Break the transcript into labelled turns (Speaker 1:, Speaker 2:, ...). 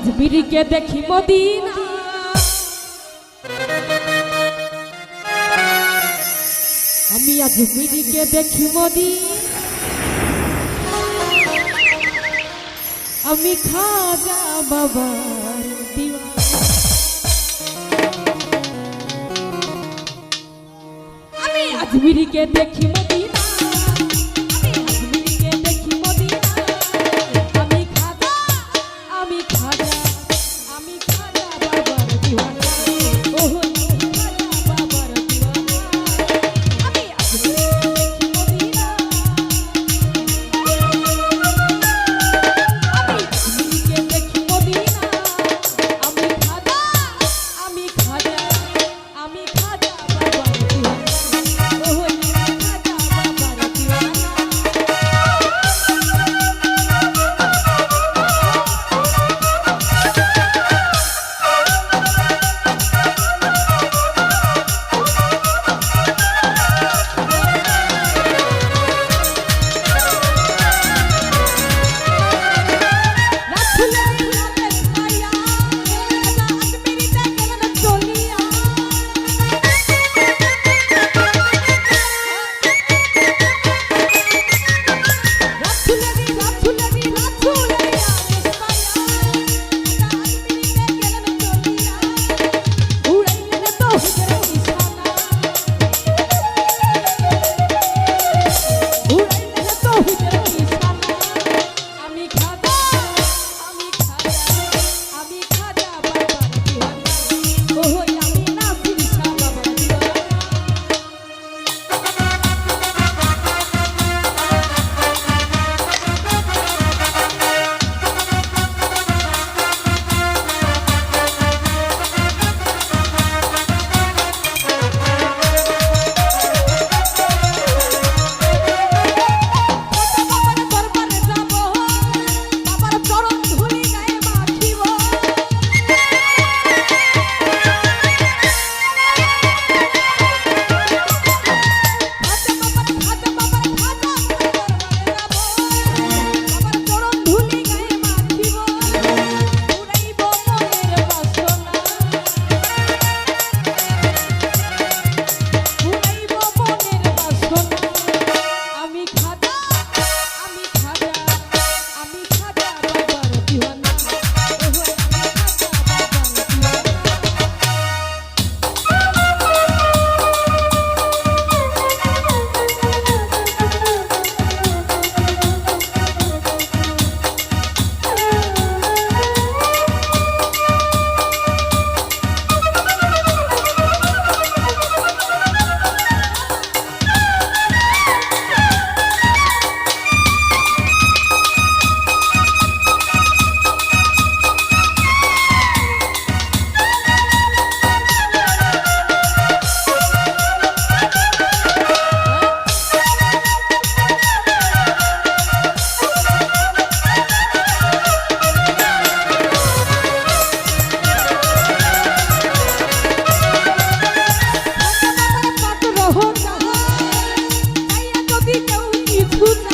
Speaker 1: আজমিরিকে দেখি মদিনা। আমি আজমিরিকে দেখি মদিনা। আমি খাজা দিওয়ানা। আমি আজমিরিকে দেখি মদিনা। Good